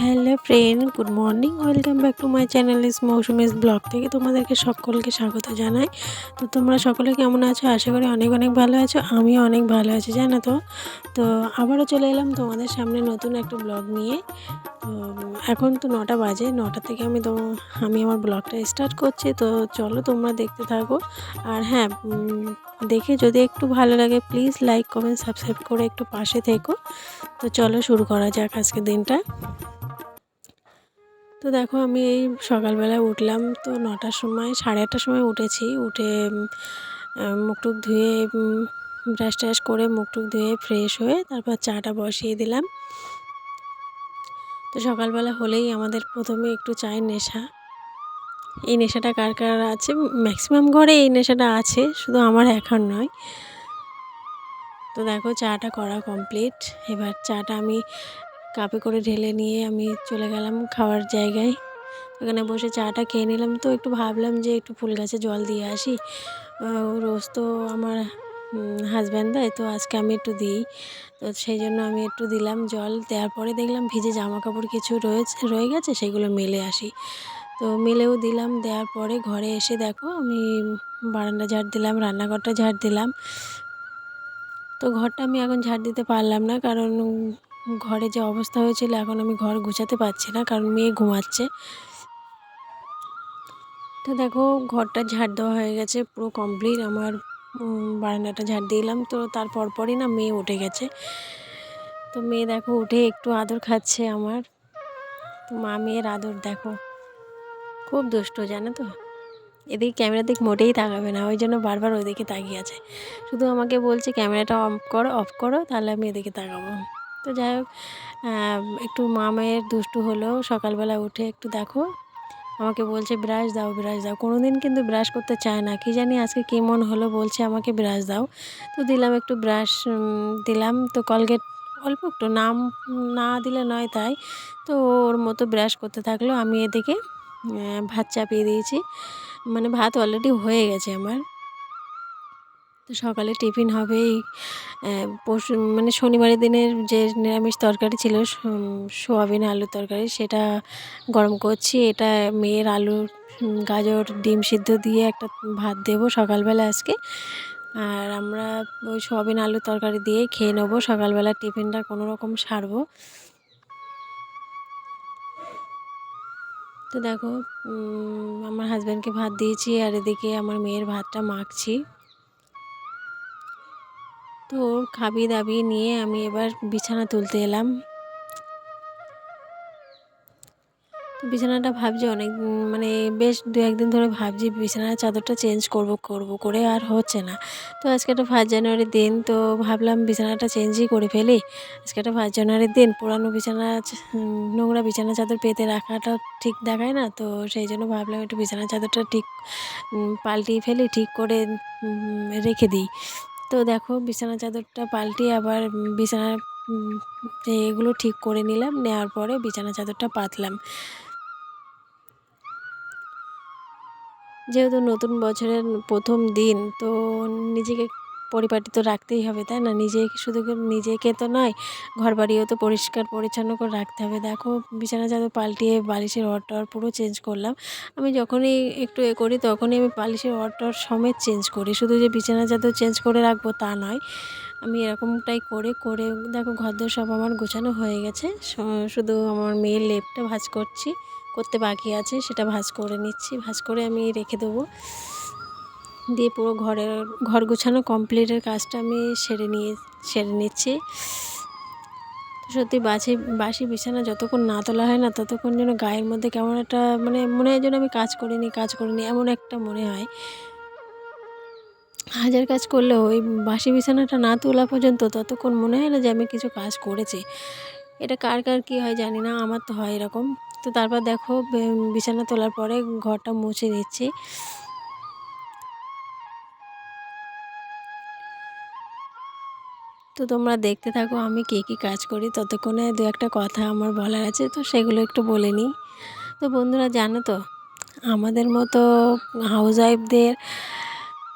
Hello friend, good morning. Welcome back to my channel is Mousumi's blog থেকে তোমাদেরকে সকলকে স্বাগত জানাই। তো তোমরা সকলে কেমন আছো? আশা করি অনেক অনেক ভালো আছো, আমিও অনেক ভালো আছি, জানো তো? তো আবারও চলে এলাম তোমাদের সামনে নতুন একটা ব্লগ নিয়ে। তো, এখন তো নটা বাজে, নটা থেকে আমি তো, আমি আমার ব্লগটা স্টার্ট করছি। তো চলো তোমরা দেখতে থাকো। আর হ্যাঁ দেখে যদি একটু ভালো লাগে, প্লিজ লাইক, কমেন্ট, সাবস্ক্রাইব করে একটু পাশে থেকো। তো চলো শুরু করা যাক আজকের দিনটা। তো দেখো আমি এই সকালবেলা উঠলাম। তো নটার সময়, সাড়ে আটটার সময় উঠেছি। উঠে মুখ টুক ধুয়ে ব্রাশ ট্রাশ করে মুখ টুক ধুয়ে ফ্রেশ হয়ে তারপর চাটা বসিয়ে দিলাম। তো সকালবেলা হলেই আমাদের প্রথমে একটু চায়ের নেশা। এই নেশাটা কার কার আছে? ম্যাক্সিমাম ঘরে এই নেশাটা আছে, শুধু আমার এখন নয়। তো দেখো চাটা করা কমপ্লিট এবার চাটা আমি কাপে করে ঢেলে নিয়ে আমি চলে গেলাম খাওয়ার জায়গায়। ওখানে বসে চাটা খেয়ে নিলাম। তো একটু ভাবলাম যে একটু ফুল গাছে জল দিয়ে আসি। রোজ তো আমার হাজব্যান্ড দেয়, তো আজকে আমি একটু দিই। তো সেই জন্য আমি একটু দিলাম জল। দেওয়ার পরে দেখলাম ভিজে জামা কাপড় কিছু রয়েছে, রয়ে গেছে, সেগুলো মেলে আসি। তো মেলেও দিলাম। দেওয়ার পরে ঘরে এসে দেখো আমি বারান্দা ঝাড় দিলাম, রান্নাঘরটা ঝাড় দিলাম। তো ঘরটা আমি এখন ঝাড় দিতে পারলাম না, কারণ ঘরে যে অবস্থা হয়েছিল, এখন আমি ঘর গুছাতে পারছি না, কারণ মেয়ে ঘুমাচ্ছে। তো দেখো, ঘরটা ঝাড় দেওয়া হয়ে গেছে, পুরো কমপ্লিট আমার বারান্দাটা ঝাড় দিলাম তো তার পরপরই না মেয়ে উঠে গেছে। তো মেয়ে দেখো, উঠে একটু আদর খাচ্ছে আমার। তো মা মেয়ের আদর দেখো, খুব দুষ্ট, জানো তো? এদিকে ক্যামেরার দিক মোটেই তাকাবে না, ওই জন্য বারবার ওইদিকে তাকিয়ে আছে। শুধু আমাকে বলছে, ক্যামেরাটা অফ করো অফ করো, তাহলে আমি এদিকে তাকাবো। তো যাই হোক একটু মা মেয়ের দুষ্টু হলো, সকালবেলা উঠে একটু দেখো, আমাকে বলছে ব্রাশ দাও ব্রাশ দাও। কোনো দিন কিন্তু ব্রাশ করতে চায় না, কি জানি আজকে কী মন হলো বলছে আমাকে ব্রাশ দাও। তো দিলাম একটু ব্রাশ দিলাম, তো কলগেট অল্প একটু, নাম, না দিলে নয় তাই। তো ওর মতো ব্রাশ করতে থাকল, আমি এদিকে ভাত চাপিয়ে দিয়েছি। মানে ভাত অলরেডি হয়ে গেছে আমার। তো সকালে টিফিন হবে এই পরশু মানে শনিবারের দিনের যে নিরামিষ তরকারি ছিল সোয়াবিন আলুর তরকারি, সেটা গরম করছি। এটা মেয়ের আলু গাজর, ডিম সিদ্ধ দিয়ে একটা ভাত দেবো সকালবেলা আজকে। আর আমরা ওই সোয়াবিন আলুর তরকারি দিয়ে খেয়ে নেব, সকালবেলা টিফিনটা কোনো রকম সারবো। তো দেখো আমার হাজব্যান্ডকে ভাত দিয়েছি, আর এদিকে আমার মেয়ের ভাতটা মাখছি। তো ওর খাবি দাবি নিয়ে আমি এবার বিছানা তুলতে এলাম। বিছানাটা ভাবছি অনেক মানে বেশ দু একদিন ধরে ভাবছি বিছানার চাদরটা চেঞ্জ করব করব করে আর হচ্ছে না। তো আজকে একটা ফার্স্ট জানুয়ারির দিন, তো ভাবলাম বিছানাটা চেঞ্জই করে ফেলি। আজকে একটা ফার্স্ট জানুয়ারির দিন, পুরানো বিছানা নোংরা বিছানা চাদর পেতে রাখাটা ঠিক দেখায় না, তো সেই জন্য ভাবলাম একটু বিছানা চাদরটা ঠিক পাল্টিয়ে ফেলি, ঠিক করে রেখে দিই। তো দেখো বিছানা চাদরটা পাল্টে আবার বিছানা এগুলো ঠিক করে নিলাম, নেওয়ার পরে বিছানা চাদরটা পাতলাম। যেহেতু নতুন বছরের প্রথম দিন, তো নিজেকে পরিপাটি তো রাখতেই হবে, তাই না? নিজে শুধু নিজেকে তো নয় ঘর বাড়িও তো পরিষ্কার পরিচ্ছন্ন করে রাখতে হবে। দেখো, বিছানা চাদর পাল্টিয়ে বালিশের টর পুরো চেঞ্জ করলাম। আমি যখনই একটু এ করি, তখনই আমি বালিশের টর সমেত চেঞ্জ করি। শুধু যে বিছানা চাদর চেঞ্জ করে রাখব তা নয়, আমি এরকমটাই করে করে দেখো, ঘরদোর সব আমার গোছানো হয়ে গেছে। শুধু আমার মেয়ের লেপটা ভাঁজ করছি, করতে বাকি আছে, সেটা ভাঁজ করে নিচ্ছি। ভাঁজ করে আমি রেখে দেবো। দিয়ে পুরো ঘরের, ঘর গোছানো কমপ্লিটের কাজটা আমি সেরে নিয়ে, সেরে নিচ্ছি। সত্যি বাসি বাসি বিছানা যতক্ষণ না তোলা হয় না, ততক্ষণ যেন গায়ের মধ্যে কেমন একটা মানে মনে হয় যেন আমি কাজ করিনি কাজ করিনি, এমন একটা মনে হয়। হাজার কাজ করলেও ওই বাসি বিছানাটা না তোলা পর্যন্ত ততক্ষণ মনে হয় না যে আমি কিছু কাজ করেছি। এটা কার কার কী হয় জানি না, আমার তো হয় এরকম। তো তারপর দেখো বিছানা তোলার পরে ঘরটা মুছে নিচ্ছি। তো তোমরা দেখতে থাকো আমি কী কী কাজ করি। ততক্ষণে দু একটা কথা আমার বলার আছে, তো সেগুলো একটু বলে নিই। তো বন্ধুরা জানো তো, আমাদের মতো হাউস ওয়াইফদের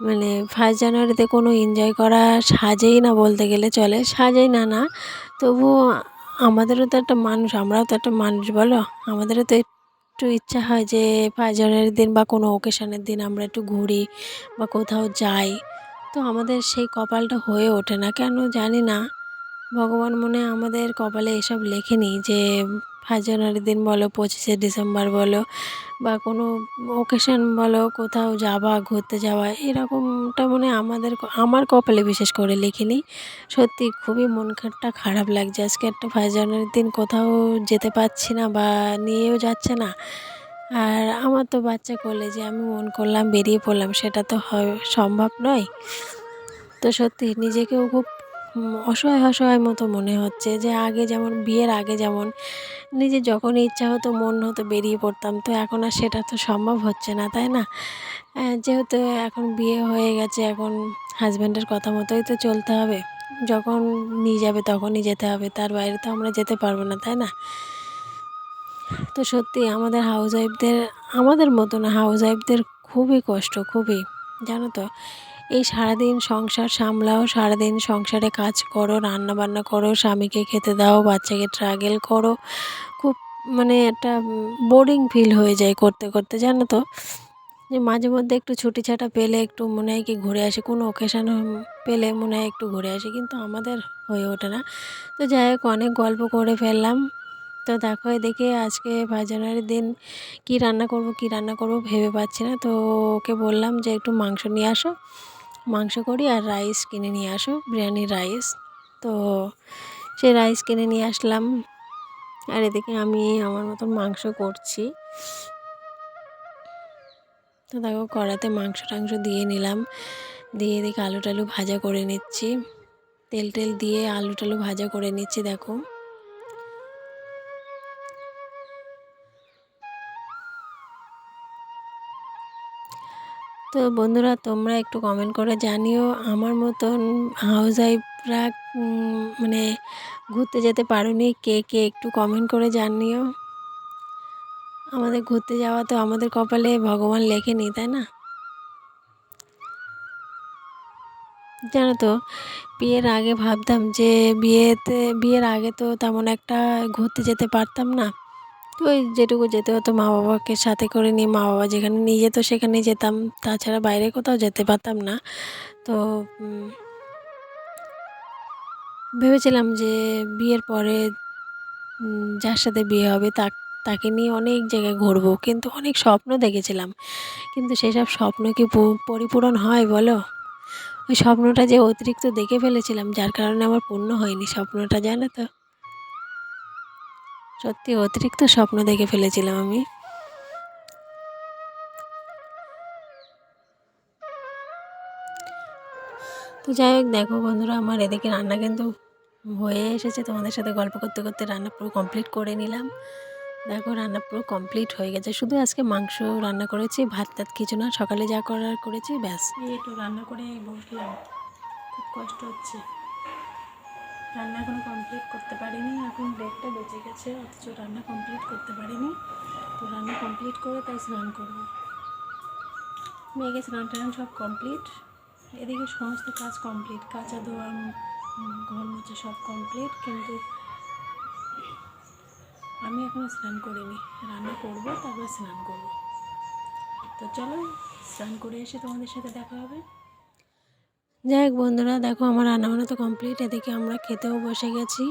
মানে ফার্স্ট জানুয়ারিতে কোনো এনজয় করা সাজেই না বলতে গেলে চলে, সাজেই না না। তবুও আমাদেরও তো একটা মানুষ, আমরাও তো একটা মানুষ বলো। আমাদেরও তো একটু ইচ্ছা হয় যে ফার্স্ট জানুয়ারির দিন বা কোনো ওকেশনের দিন আমরা একটু ঘুরি বা কোথাও যাই। তো আমাদের সেই কপালটা হয়ে ওঠে না। কেন জানি না। ভগবান মনে আমাদের কপালে এসব লেখেনি যে ফার্স্ট জানুয়ারির দিন বলো, পঁচিশে ডিসেম্বর বলো, বা কোনো ওকেশন বলো, কোথাও যাওয়া, ঘুরতে যাওয়া, এরকমটা মনে আমাদের আমার কপালে বিশেষ করে লিখিনি। সত্যি খুবই মন খানটা খারাপ লাগছে। আজকে একটা ফার্স্ট জানুয়ারির দিন কোথাও যেতে পারছি না বা নিয়েও যাচ্ছে না। আর আমার তো বাচ্চা কলেজে আমি মন করলাম বেরিয়ে পড়লাম, সেটা তো হয়, সম্ভব নয়। তো সত্যি নিজেকেও খুব অসহায় অসহায় মতো মনে হচ্ছে যে আগে যেমন, বিয়ের আগে যেমন নিজে যখন ইচ্ছা হতো, মন হতো বেরিয়ে পড়তাম, তো এখন আর সেটা তো সম্ভব হচ্ছে না, তাই না? যেহেতু এখন বিয়ে হয়ে গেছে, এখন হাজব্যান্ডের কথা মতোই তো চলতে হবে। যখন নিয়ে যাবে তখনই যেতে হবে, তার বাইরে তো আমরা যেতে পারব না, তাই না? তো সত্যি আমাদের হাউস ওয়াইফদের আমাদের মতো না হাউস ওয়াইফদের খুবই কষ্ট, খুবই। জানো তো, এই সারাদিন সংসার সামলাও, সারাদিন সংসারে কাজ করো রান্না বান্না করো, স্বামীকে খেতে দাও, বাচ্চাকে ট্রাগেল করো। খুব মানে একটা বোরিং ফিল হয়ে যায় করতে করতে, জানো তো। যে মাঝে মধ্যে একটু ছুটি ছাটা পেলে একটু মনে হয় কি ঘুরে আসি, কোনো ওকেশান পেলে মনে হয় একটু ঘুরে আসি, কিন্তু আমাদের হয়ে ওঠে না। তো যাই হোক, অনেক গল্প করে ফেললাম। তো দেখো এদিকে আজকে ফার্স্ট দিন কী রান্না করব, কী রান্না করব ভেবে পাচ্ছি না। তো ওকে বললাম যে একটু মাংস নিয়ে আসো। মাংস করি আর রাইস কিনে নিয়ে আসো বিরিয়ানি রাইস তো সেই রাইস কিনে নিয়ে আসলাম। আর এদিকে আমি আমার মতন মাংস করছি। তো দেখো কড়াতে মাংস টাংস দিয়ে নিলাম। দিয়ে এদিকে আলু টালু ভাজা করে নিচ্ছি। তেল টেল দিয়ে আলু টালু ভাজা করে নিচ্ছি, দেখো। তো বন্ধুরা, তোমরা একটু কমেন্ট করে জানিও আমার মতন হাউস ওয়াইফরা মানে ঘুরতে যেতে পারোনি। কে কে একটু কমেন্ট করে জানিও। আমাদের ঘুরতে যাওয়া তো আমাদের কপালে ভগবান লেখেনি, তাই না? জানো তো, বিয়ের আগে ভাবতাম যে বিয়েতে, বিয়ের আগে তো তেমন একটা ঘুরতে যেতে পারতাম না। তো ওই যেটুকু যেতে হতো মা বাবাকে সাথে করে নিয়ে মা বাবা যেখানে নিয়ে যেত সেখানে যেতাম। তাছাড়া বাইরে কোথাও যেতে পারতাম না। তো ভেবেছিলাম যে বিয়ের পরে যার সাথে বিয়ে হবে তা তাকে নিয়ে অনেক জায়গায় ঘুরবো। কিন্তু অনেক স্বপ্ন দেখেছিলাম। কিন্তু সেসব স্বপ্ন কি পরিপূরণ হয় বলো? ওই স্বপ্নটা যে অতিরিক্ত দেখে ফেলেছিলাম, যার কারণে আমার পূর্ণ হয়নি স্বপ্নটা, জানো তো? সত্যি অতিরিক্ত স্বপ্ন দেখে ফেলেছিলাম আমি। তো যাই হোক, দেখো বন্ধুরা, আমার এদিকে রান্না কিন্তু হয়ে এসেছে। তোমাদের সাথে গল্প করতে করতে রান্না পুরো কমপ্লিট করে নিলাম। দেখো, রান্না পুরো কমপ্লিট হয়ে গেছে। শুধু আজকে মাংস রান্না করেছি, ভাত টাত কিছু না, সকালে যা করার করেছি, ব্যাস। একটু রান্না করে বসলাম। খুব কষ্ট হচ্ছে। রান্না এখনও কমপ্লিট করতে পারিনি, এখন ব্রেকটা বেঁচে গেছে, অথচ রান্না কমপ্লিট করতে পারিনি। তো রান্না কমপ্লিট করে তাই স্নান করব। মেয়েকে স্নান টান সব কমপ্লিট এদিকে সমস্ত কাজ কমপ্লিট কাঁচা ধোয়া ঘর মোছা সব কমপ্লিট কিন্তু আমি এখনও স্নান করিনি। রান্না করব, তারপর স্নান করব। তো চলো, স্নান করে এসে তোমাদের সাথে দেখা হবে। যাই হোক বন্ধুরা, দেখো আমার রান্নাবান্না তো কমপ্লিট এদিকে আমরা খেতেও বসে গেছি।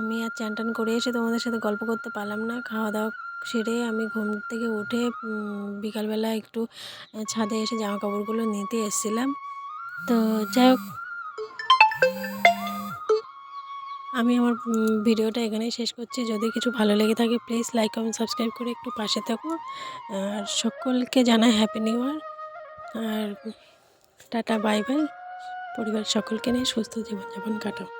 আমি আর চান টান করে এসে তোমাদের সাথে গল্প করতে পারলাম না। খাওয়া দাওয়া সেরে আমি ঘুম থেকে উঠে বিকালবেলা একটু ছাদে এসে জামা কাপড়গুলো নিতে এসেছিলাম। তো যাই হোক, আমি আমার ভিডিওটা এখানেই শেষ করছি। যদি কিছু ভালো লেগে থাকে প্লিজ লাইক কমেন্ট সাবস্ক্রাইব করে একটু পাশে থাকো। আর সকলকে জানাই হ্যাপি নিউ ইয়ার আর টাটা বাই বাই। পরিবার সকলকে নিয়ে সুস্থ জীবনযাপন কাটাও।